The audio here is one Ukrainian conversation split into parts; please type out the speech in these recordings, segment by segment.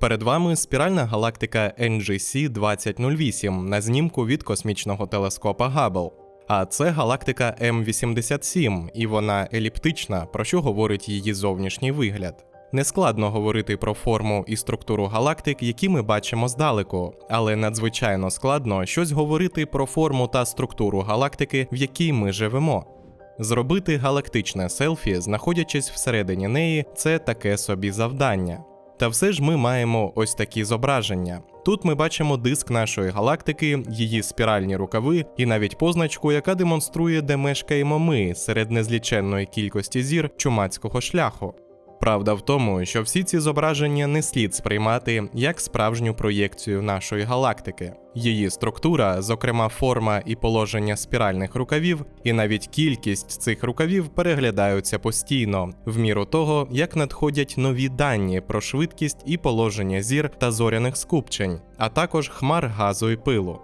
Перед вами спіральна галактика NGC 2008 на знімку від космічного телескопа Габл. А це галактика М87, і вона еліптична, про що говорить її зовнішній вигляд. Нескладно говорити про форму і структуру галактик, які ми бачимо здалеку, але надзвичайно складно щось говорити про форму та структуру галактики, в якій ми живемо. Зробити галактичне селфі, знаходячись всередині неї, це таке собі завдання. Та все ж ми маємо ось такі зображення. Тут ми бачимо диск нашої галактики, її спіральні рукави і навіть позначку, яка демонструє, де мешкаємо ми серед незліченної кількості зір чумацького шляху. Правда в тому, що всі ці зображення не слід сприймати як справжню проєкцію нашої галактики. Її структура, зокрема форма і положення спіральних рукавів, і навіть кількість цих рукавів переглядаються постійно, в міру того, як надходять нові дані про швидкість і положення зір та зоряних скупчень, а також хмар газу і пилу.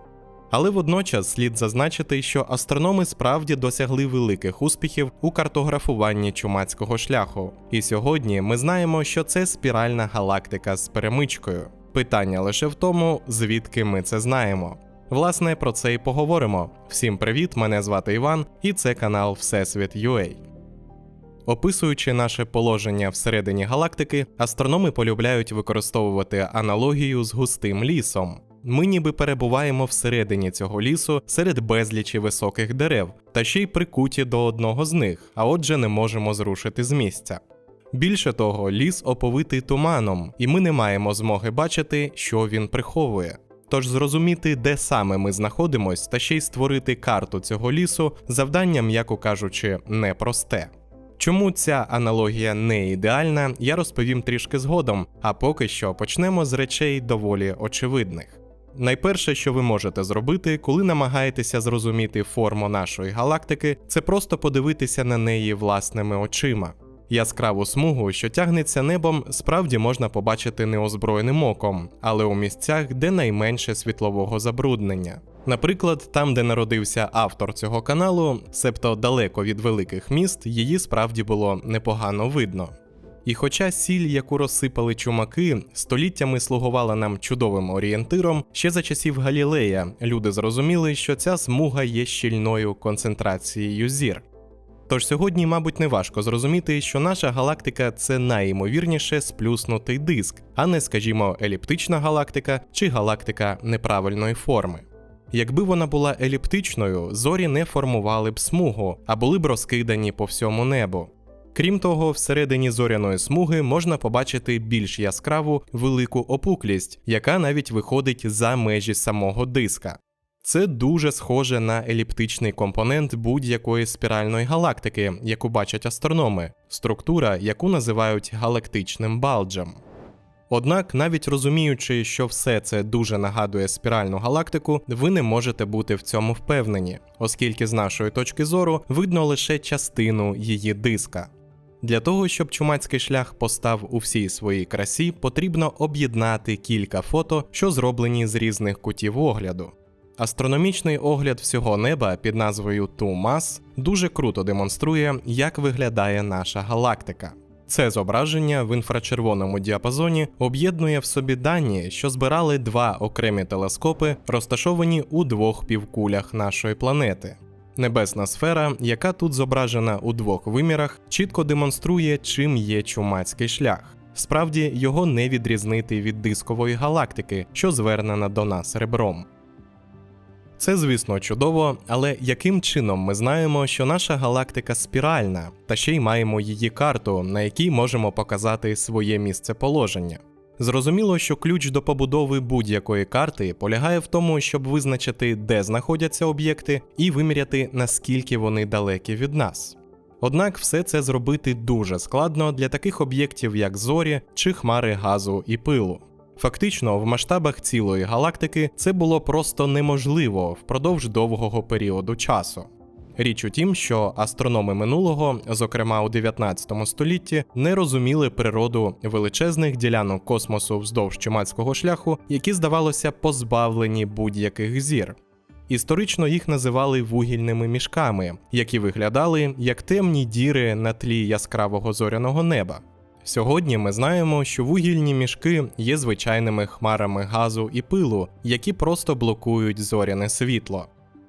Але водночас слід зазначити, що астрономи справді досягли великих успіхів у картографуванні чумацького шляху. І сьогодні ми знаємо, що це спіральна галактика з перемичкою. Питання лише в тому, звідки ми це знаємо. Власне, про це і поговоримо. Всім привіт! Мене звати Іван, і це канал Всесвіт UA. Описуючи наше положення всередині галактики, астрономи полюбляють використовувати аналогію з густим лісом. Ми ніби перебуваємо всередині цього лісу серед безлічі високих дерев, та ще й прикуті до одного з них, а отже, не можемо зрушити з місця. Більше того, ліс оповитий туманом, і ми не маємо змоги бачити, що він приховує. Тож зрозуміти, де саме ми знаходимось, та ще й створити карту цього лісу, завдання, м'яко кажучи, непросте. Чому ця аналогія не ідеальна, я розповім трішки згодом, а поки що почнемо з речей доволі очевидних. Найперше, що ви можете зробити, коли намагаєтеся зрозуміти форму нашої галактики, це просто подивитися на неї власними очима. Яскраву смугу, що тягнеться небом, справді можна побачити неозброєним оком, але у місцях, де найменше світлового забруднення. Наприклад, там, де народився автор цього каналу, себто далеко від великих міст, її справді було непогано видно. І хоча сіль, яку розсипали чумаки, століттями слугувала нам чудовим орієнтиром, ще за часів Галілея люди зрозуміли, що ця смуга є щільною концентрацією зір. Тож сьогодні, мабуть, не важко зрозуміти, що наша галактика це найімовірніше сплюснутий диск, а не, скажімо, еліптична галактика чи галактика неправильної форми. Якби вона була еліптичною, зорі не формували б смугу, а були б розкидані по всьому небу. Крім того, всередині зоряної смуги можна побачити більш яскраву велику опуклість, яка навіть виходить за межі самого диска. Це дуже схоже на еліптичний компонент будь-якої спіральної галактики, яку бачать астрономи, структура, яку називають галактичним балджем. Однак, навіть розуміючи, що все це дуже нагадує спіральну галактику, ви не можете бути в цьому впевнені, оскільки з нашої точки зору видно лише частину її диска. Для того, щоб чумацький шлях постав у всій своїй красі, потрібно об'єднати кілька фото, що зроблені з різних кутів огляду. Астрономічний огляд всього неба під назвою Тумас дуже круто демонструє, як виглядає наша галактика. Це зображення в інфрачервоному діапазоні об'єднує в собі дані, що збирали два окремі телескопи, розташовані у двох півкулях нашої планети. Небесна сфера, яка тут зображена у двох вимірах, чітко демонструє, чим є чумацький шлях. Справді його не відрізнити від дискової галактики, що звернена до нас ребром. Це, звісно, чудово, але яким чином ми знаємо, що наша галактика спіральна, та ще й маємо її карту, на якій можемо показати своє місце положення? Зрозуміло, що ключ до побудови будь-якої карти полягає в тому, щоб визначити, де знаходяться об'єкти, і виміряти, наскільки вони далекі від нас. Однак все це зробити дуже складно для таких об'єктів, як зорі чи хмари газу і пилу. Фактично, в масштабах цілої галактики це було просто неможливо впродовж довгого періоду часу. Річ у тім, що астрономи минулого, зокрема у 19 столітті, не розуміли природу величезних ділянок космосу вздовж чумацького шляху, які, здавалося, позбавлені будь-яких зір. Історично їх називали вугільними мішками, які виглядали як темні діри на тлі яскравого зоряного неба. Сьогодні ми знаємо, що вугільні мішки є звичайними хмарами газу і пилу, які просто блокують зоряне світло.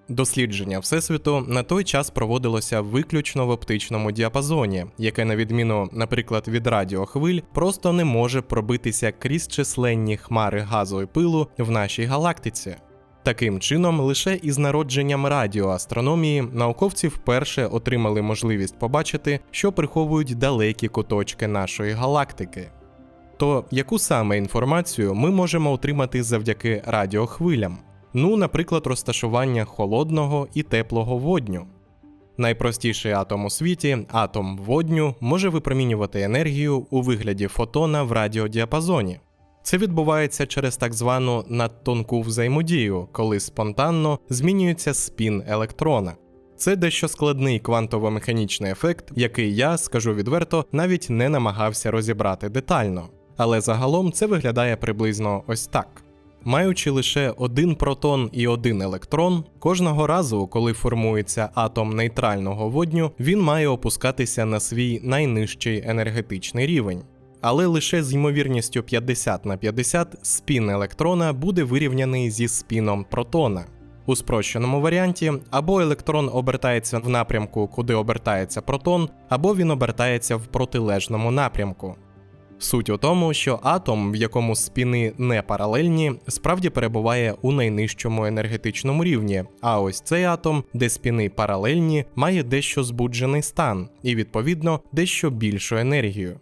Дослідження Всесвіту на той час проводилося виключно в оптичному діапазоні, яке, на відміну, наприклад, від радіохвиль, просто не може пробитися крізь численні хмари газу і пилу в нашій галактиці. Таким чином, лише із народженням радіоастрономії науковці вперше отримали можливість побачити, що приховують далекі куточки нашої галактики. То яку саме інформацію ми можемо отримати завдяки радіохвилям? Ну, наприклад, розташування холодного і теплого водню. Найпростіший атом у світі, атом водню, може випромінювати енергію у вигляді фотона в радіодіапазоні. Це відбувається через так звану надтонку взаємодію, коли спонтанно змінюється спін електрона. Це дещо складний квантово-механічний ефект, який я, скажу відверто, навіть не намагався розібрати детально. Але загалом це виглядає приблизно ось так. Маючи лише один протон і один електрон, кожного разу, коли формується атом нейтрального водню, він має опускатися на свій найнижчий енергетичний рівень. Але лише з ймовірністю 50 на 50 спін електрона буде вирівняний зі спіном протона. У спрощеному варіанті або електрон обертається в напрямку, куди обертається протон, або він обертається в протилежному напрямку. Суть у тому, що атом, в якому спіни не паралельні, справді перебуває у найнижчому енергетичному рівні, а ось цей атом, де спіни паралельні, має дещо збуджений стан і, відповідно, дещо більшу енергію.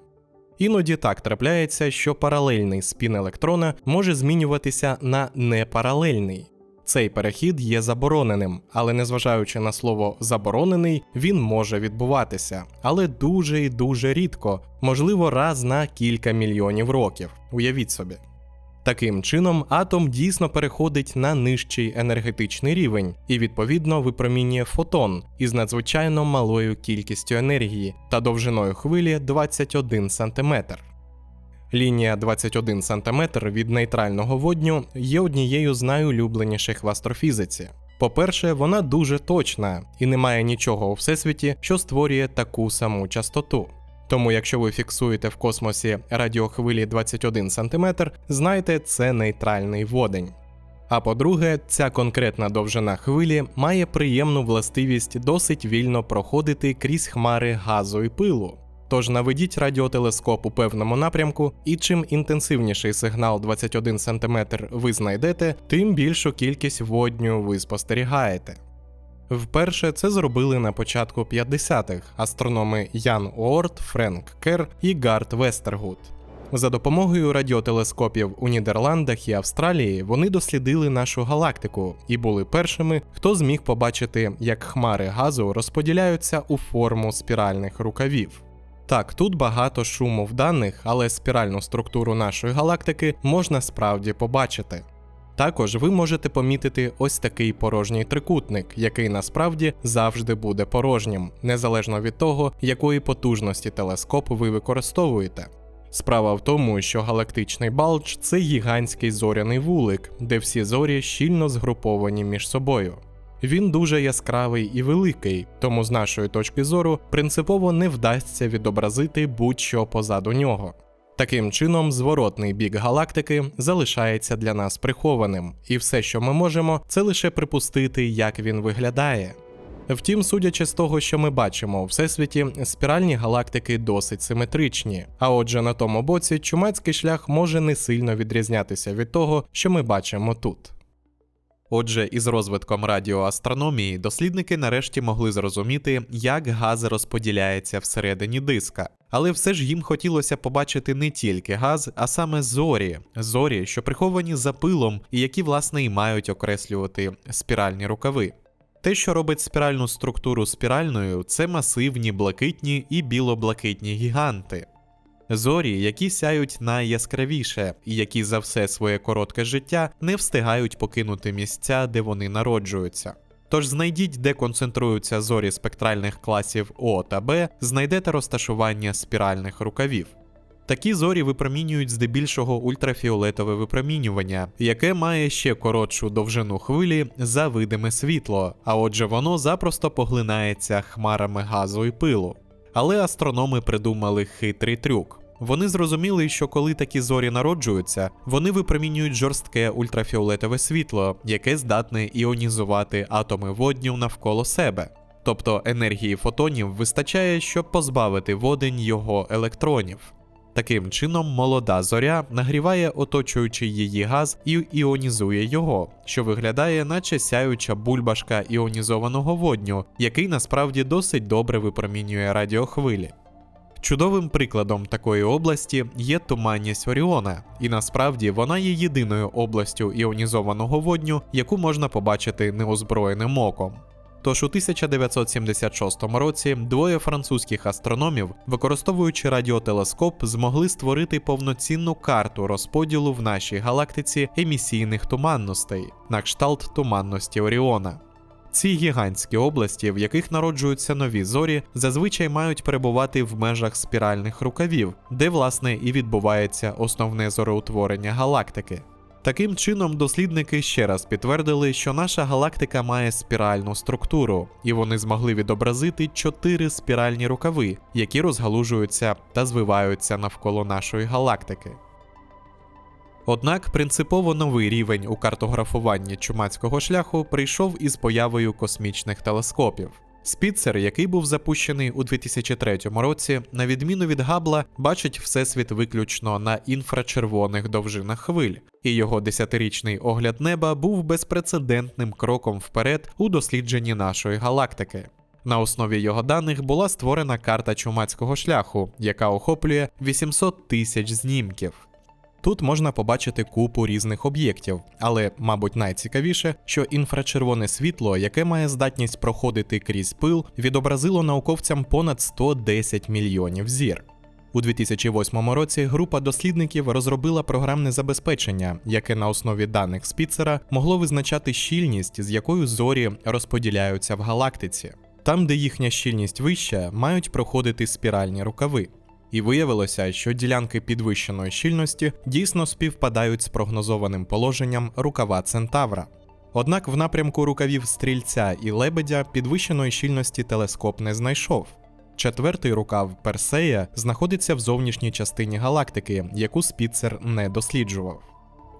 Іноді так трапляється, що паралельний спін електрона може змінюватися на непаралельний. Цей перехід є забороненим, але незважаючи на слово заборонений, він може відбуватися, але дуже і дуже рідко, можливо, раз на кілька мільйонів років. Уявіть собі. Таким чином, атом дійсно переходить на нижчий енергетичний рівень і, відповідно, випромінює фотон із надзвичайно малою кількістю енергії та довжиною хвилі 21 см. Лінія 21 см від нейтрального водню є однією з найулюбленіших в астрофізиці. По-перше, вона дуже точна і немає нічого у всесвіті, що створює таку саму частоту. Тому, якщо ви фіксуєте в космосі радіохвилі 21 см, знайте, це нейтральний водень. А по-друге, ця конкретна довжина хвилі має приємну властивість досить вільно проходити крізь хмари газу і пилу. Тож наведіть радіотелескоп у певному напрямку, і чим інтенсивніший сигнал 21 см ви знайдете, тим більшу кількість водню ви спостерігаєте. Вперше це зробили на початку 50-х астрономи Ян Уорд, Френк Кер і Гарт Вестергуд. За допомогою радіотелескопів у Нідерландах і Австралії вони дослідили нашу галактику і були першими, хто зміг побачити, як хмари газу розподіляються у форму спіральних рукавів. Так, тут багато шуму в даних, але спіральну структуру нашої галактики можна справді побачити. Також ви можете помітити ось такий порожній трикутник, який насправді завжди буде порожнім, незалежно від того, якої потужності телескоп ви використовуєте. Справа в тому, що галактичний балдж це гігантський зоряний вулик, де всі зорі щільно згруповані між собою. Він дуже яскравий і великий, тому з нашої точки зору принципово не вдасться відобразити будь-що позаду нього. Таким чином, зворотний бік галактики залишається для нас прихованим, і все, що ми можемо, це лише припустити, як він виглядає. Втім, судячи з того, що ми бачимо у всесвіті, спіральні галактики досить симетричні. А отже, на тому боці чумацький шлях може не сильно відрізнятися від того, що ми бачимо тут. Отже, із розвитком радіоастрономії дослідники нарешті могли зрозуміти, як газ розподіляється всередині диска. Але все ж їм хотілося побачити не тільки газ, а саме зорі, зорі, що приховані за пилом і які, власне, і мають окреслювати спіральні рукави. Те, що робить спіральну структуру спіральною, це масивні блакитні і білоблакитні гіганти. Зорі, які сяють найяскравіше, і які за все своє коротке життя не встигають покинути місця, де вони народжуються. Тож знайдіть, де концентруються зорі спектральних класів О та Б, знайдете розташування спіральних рукавів. Такі зорі випромінюють здебільшого ультрафіолетове випромінювання, яке має ще коротшу довжину хвилі за видиме світло, а отже, воно запросто поглинається хмарами газу і пилу. Але астрономи придумали хитрий трюк. Вони зрозуміли, що коли такі зорі народжуються, вони випромінюють жорстке ультрафіолетове світло, яке здатне іонізувати атоми водню навколо себе. Тобто енергії фотонів вистачає, щоб позбавити водень його електронів. Таким чином, молода зоря нагріває оточуючий її газ і іонізує його, що виглядає, наче сяюча бульбашка іонізованого водню, який насправді досить добре випромінює радіохвилі. Чудовим прикладом такої області є туманність Оріона, і насправді вона є єдиною областю іонізованого водню, яку можна побачити неозброєним оком. Тож у 1976 році двоє французьких астрономів, використовуючи радіотелескоп, змогли створити повноцінну карту розподілу в нашій галактиці емісійних туманностей на кшталт туманності Оріона. Ці гігантські області, в яких народжуються нові зорі, зазвичай мають перебувати в межах спіральних рукавів, де власне і відбувається основне зореутворення галактики. Таким чином, дослідники ще раз підтвердили, що наша галактика має спіральну структуру, і вони змогли відобразити чотири спіральні рукави, які розгалужуються та звиваються навколо нашої галактики. Однак принципово новий рівень у картографуванні чумацького шляху прийшов із появою космічних телескопів. Спіцер, який був запущений у 2003 році, на відміну від Габла, бачить всесвіт виключно на інфрачервоних довжинах хвиль, і його десятирічний огляд неба був безпрецедентним кроком вперед у дослідженні нашої галактики. На основі його даних була створена карта чумацького шляху, яка охоплює 800 тисяч знімків. Тут можна побачити купу різних об'єктів, але, мабуть, найцікавіше, що інфрачервоне світло, яке має здатність проходити крізь пил, відобразило науковцям понад 110 мільйонів зір. У 2008 році група дослідників розробила програмне забезпечення, яке на основі даних Спіцера могло визначати щільність, з якою зорі розподіляються в галактиці. Там, де їхня щільність вища, мають проходити спіральні рукави. І виявилося, що ділянки підвищеної щільності дійсно співпадають з прогнозованим положенням рукава Центавра. Однак в напрямку рукавів стрільця і лебедя підвищеної щільності телескоп не знайшов. Четвертий рукав Персея знаходиться в зовнішній частині галактики, яку Спіцер не досліджував.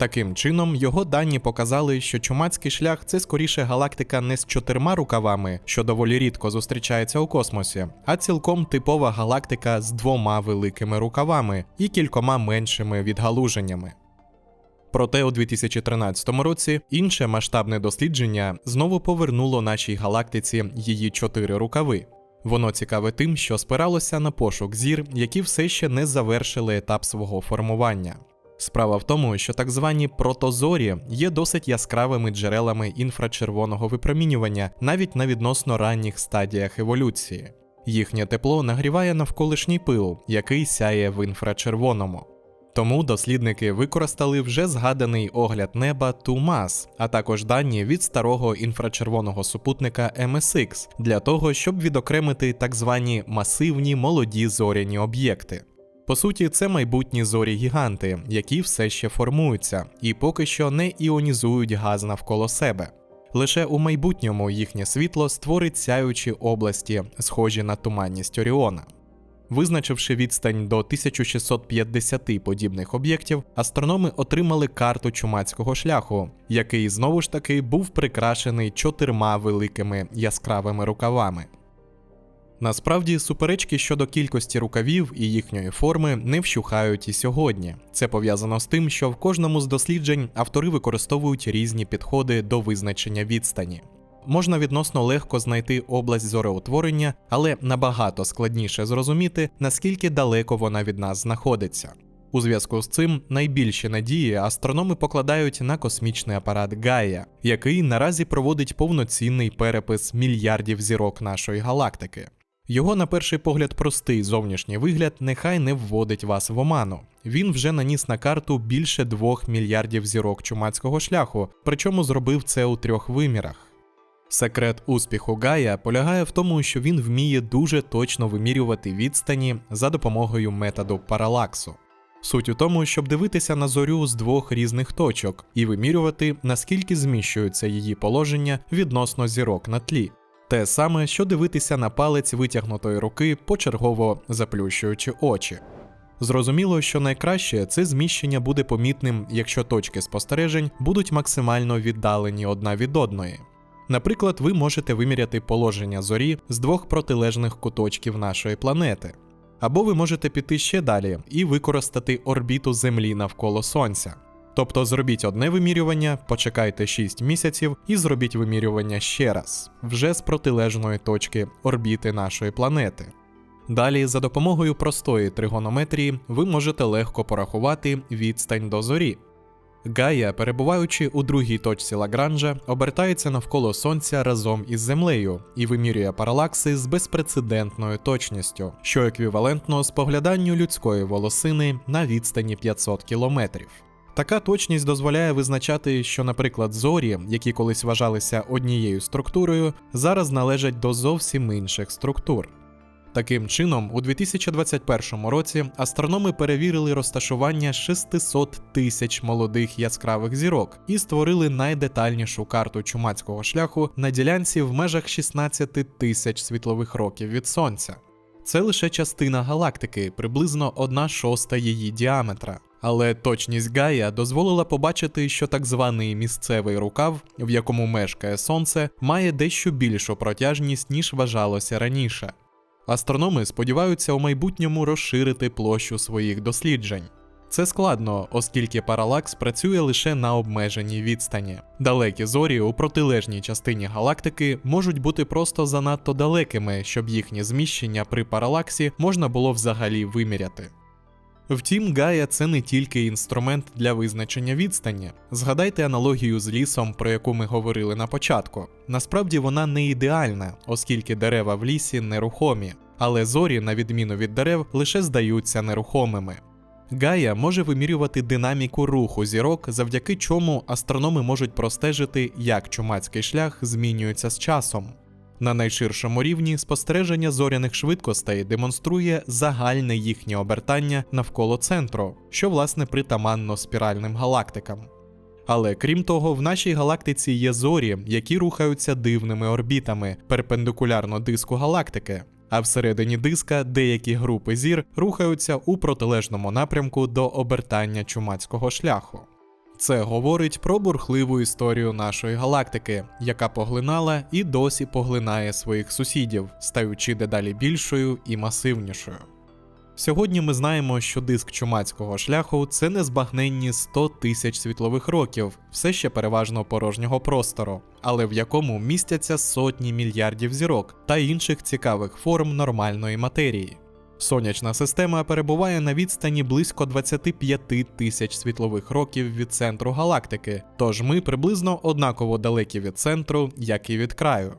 Таким чином, його дані показали, що чумацький шлях це скоріше галактика не з чотирма рукавами, що доволі рідко зустрічається у космосі, а цілком типова галактика з двома великими рукавами і кількома меншими відгалуженнями. Проте у 2013 році інше масштабне дослідження знову повернуло нашій галактиці її чотири рукави. Воно цікаве тим, що спиралося на пошук зір, які все ще не завершили етап свого формування. Справа в тому, що так звані протозорі є досить яскравими джерелами інфрачервоного випромінювання навіть на відносно ранніх стадіях еволюції. Їхнє тепло нагріває навколишній пил, який сяє в інфрачервоному. Тому дослідники використали вже згаданий огляд неба TUMAS, а також дані від старого інфрачервоного супутника MSX для того, щоб відокремити так звані масивні молоді зоряні об'єкти. По суті, це майбутні зорі гіганти, які все ще формуються і поки що не іонізують газ навколо себе. Лише у майбутньому їхнє світло створить сяючі області, схожі на туманність Оріона. Визначивши відстань до 1650 подібних об'єктів, астрономи отримали карту чумацького шляху, який знову ж таки був прикрашений чотирма великими яскравими рукавами. Насправді, суперечки щодо кількості рукавів і їхньої форми не вщухають і сьогодні. Це пов'язано з тим, що в кожному з досліджень автори використовують різні підходи до визначення відстані. Можна відносно легко знайти область зореутворення, але набагато складніше зрозуміти, наскільки далеко вона від нас знаходиться. У зв'язку з цим найбільші надії астрономи покладають на космічний апарат Гая, який наразі проводить повноцінний перепис мільярдів зірок нашої галактики. Його, на перший погляд, простий зовнішній вигляд нехай не вводить вас в оману. Він вже наніс на карту більше двох мільярдів зірок чумацького шляху, причому зробив це у трьох вимірах. Секрет успіху Гая полягає в тому, що він вміє дуже точно вимірювати відстані за допомогою методу паралаксу. Суть у тому, щоб дивитися на зорю з двох різних точок і вимірювати, наскільки зміщується її положення відносно зірок на тлі. Те саме, що дивитися на палець витягнутої руки, почергово заплющуючи очі. Зрозуміло, що найкраще це зміщення буде помітним, якщо точки спостережень будуть максимально віддалені одна від одної. Наприклад, ви можете виміряти положення зорі з двох протилежних куточків нашої планети. Або ви можете піти ще далі і використати орбіту Землі навколо Сонця. Тобто зробіть одне вимірювання, почекайте 6 місяців і зробіть вимірювання ще раз, вже з протилежної точки орбіти нашої планети. Далі, за допомогою простої тригонометрії, ви можете легко порахувати відстань до зорі. Гая, перебуваючи у другій точці Лагранжа, обертається навколо Сонця разом із Землею і вимірює паралакси з безпрецедентною точністю, що еквівалентно спогляданню людської волосини на відстані 500 кілометрів. Така точність дозволяє визначати, що, наприклад, зорі, які колись вважалися однією структурою, зараз належать до зовсім інших структур. Таким чином, у 2021 році астрономи перевірили розташування 600 тисяч молодих яскравих зірок і створили найдетальнішу карту чумацького шляху на ділянці в межах 16 тисяч світлових років від Сонця. Це лише частина галактики, приблизно одна шоста її діаметра. Але точність Гая дозволила побачити, що так званий місцевий рукав, в якому мешкає сонце, має дещо більшу протяжність, ніж вважалося раніше. Астрономи сподіваються у майбутньому розширити площу своїх досліджень. Це складно, оскільки паралакс працює лише на обмеженій відстані. Далекі зорі у протилежній частині галактики можуть бути просто занадто далекими, щоб їхнє зміщення при паралаксі можна було взагалі виміряти. Втім, Гая це не тільки інструмент для визначення відстані. Згадайте аналогію з лісом, про яку ми говорили на початку. Насправді вона не ідеальна, оскільки дерева в лісі нерухомі, але зорі, на відміну від дерев, лише здаються нерухомими. Гая може вимірювати динаміку руху зірок, завдяки чому астрономи можуть простежити, як чумацький шлях змінюється з часом. На найширшому рівні спостереження зоряних швидкостей демонструє загальне їхнє обертання навколо центру, що власне притаманно спіральним галактикам. Але крім того, в нашій галактиці є зорі, які рухаються дивними орбітами перпендикулярно диску галактики, а всередині диска деякі групи зір рухаються у протилежному напрямку до обертання чумацького шляху. Це говорить про бурхливу історію нашої галактики, яка поглинала і досі поглинає своїх сусідів, стаючи дедалі більшою і масивнішою. Сьогодні ми знаємо, що диск чумацького шляху це незбагненні 100 тисяч світлових років, все ще переважно порожнього простору, але в якому містяться сотні мільярдів зірок та інших цікавих форм нормальної матерії. Сонячна система перебуває на відстані близько 25 тисяч світлових років від центру галактики, тож ми приблизно однаково далекі від центру, як і від краю.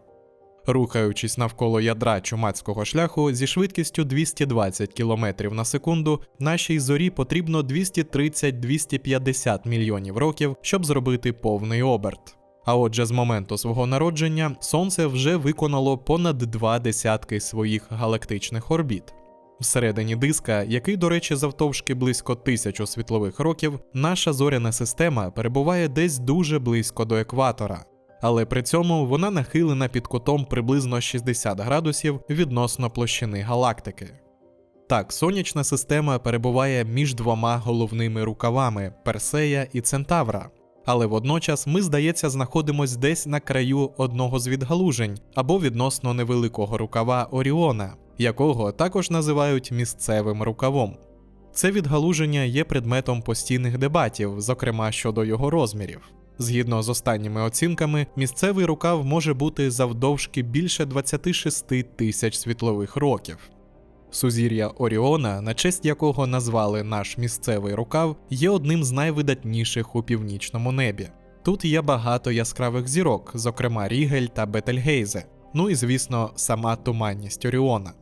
Рухаючись навколо ядра чумацького шляху зі швидкістю 220 км на секунду, нашій зорі потрібно 230-250 мільйонів років, щоб зробити повний оберт. А отже, з моменту свого народження Сонце вже виконало понад два десятки своїх галактичних орбіт. Всередині диска, який, до речі, завтовшки близько тисячу світлових років, наша зоряна система перебуває десь дуже близько до екватора, але при цьому вона нахилена під кутом приблизно 60 градусів відносно площини галактики. Так, сонячна система перебуває між двома головними рукавами Персея і Центавра. Але водночас ми, здається, знаходимось десь на краю одного з відгалужень або відносно невеликого рукава Оріона, якого також називають місцевим рукавом. Це відгалуження є предметом постійних дебатів, зокрема щодо його розмірів. Згідно з останніми оцінками, місцевий рукав може бути завдовжки більше 26 тисяч світлових років. Сузір'я Оріона, на честь якого назвали наш місцевий рукав, є одним з найвидатніших у північному небі. Тут є багато яскравих зірок, зокрема Рігель та Бетельгейзе, ну і звісно, сама туманність Оріона.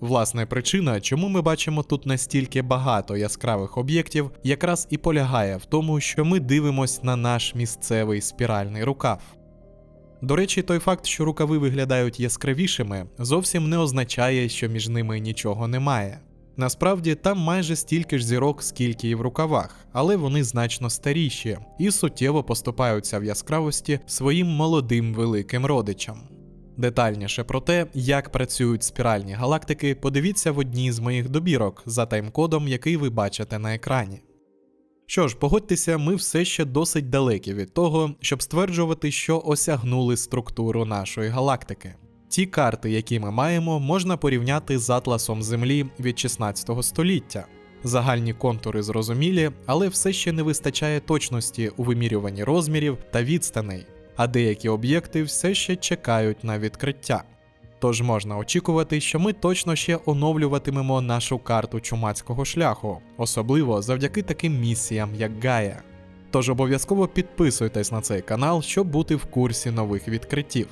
Власне причина, чому ми бачимо тут настільки багато яскравих об'єктів, якраз і полягає в тому, що ми дивимось на наш місцевий спіральний рукав. До речі, той факт, що рукави виглядають яскравішими, зовсім не означає, що між ними нічого немає. Насправді там майже стільки ж зірок, скільки і в рукавах, але вони значно старіші і суттєво поступаються в яскравості своїм молодим великим родичам. Детальніше про те, як працюють спіральні галактики, подивіться в одній з моїх добірок за таймкодом, який ви бачите на екрані. Що ж, погодьтеся, ми все ще досить далекі від того, щоб стверджувати, що осягнули структуру нашої галактики. Ті карти, які ми маємо, можна порівняти з атласом Землі від 16 століття. Загальні контури зрозумілі, але все ще не вистачає точності у вимірюванні розмірів та відстаней, а деякі об'єкти все ще чекають на відкриття. Тож можна очікувати, що ми точно ще оновлюватимемо нашу карту чумацького шляху, особливо завдяки таким місіям, як Гая. Тож обов'язково підписуйтесь на цей канал, щоб бути в курсі нових відкриттів.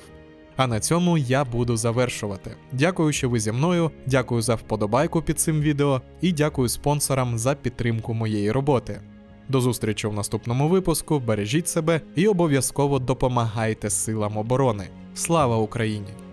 А на цьому я буду завершувати. Дякую, що ви зі мною, дякую за вподобайку під цим відео і дякую спонсорам за підтримку моєї роботи. До зустрічі в наступному випуску. Бережіть себе і обов'язково допомагайте силам оборони. Слава Україні!